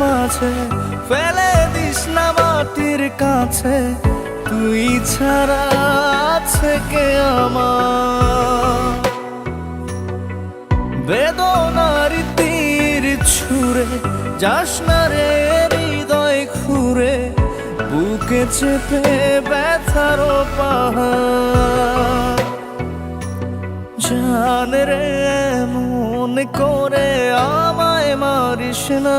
মাঝে ফেলে দিস না মাটির কাছে, তুই ছাড়া আছে কে আমার? তীর ছুঁড়ে, যাস না রে হৃদয় খুঁড়ে, বুকে চেপে ব্যথার পাহাড়। জান রে, মনে করে আমায় মারিস না।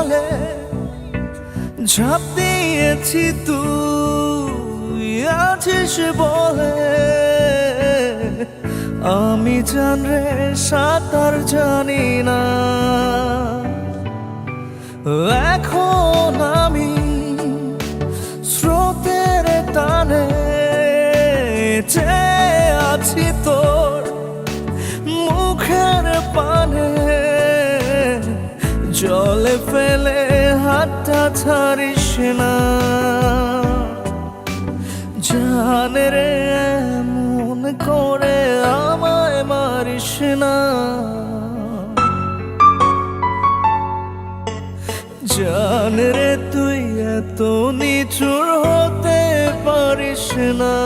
জলে ঝাঁপ দিয়েছি তুই, আছিস বলে। আমি জান রে, সাঁতার জানি না। এখন আমি স্রোতের টানে চেয়ে আছি তোর জলে ফেলে হাতটা ছাড়িস না। জানে রে মন করে আমায় মারিস না। জান রে, তুই এত নিচুর হতে পারিস না।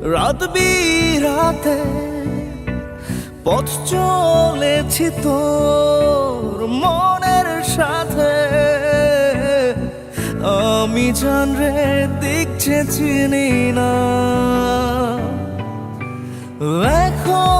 রাত বিরাতে পথ চলেছি তোর মনের সাথে। আমি জান রে দেখছে চিনি না। এখন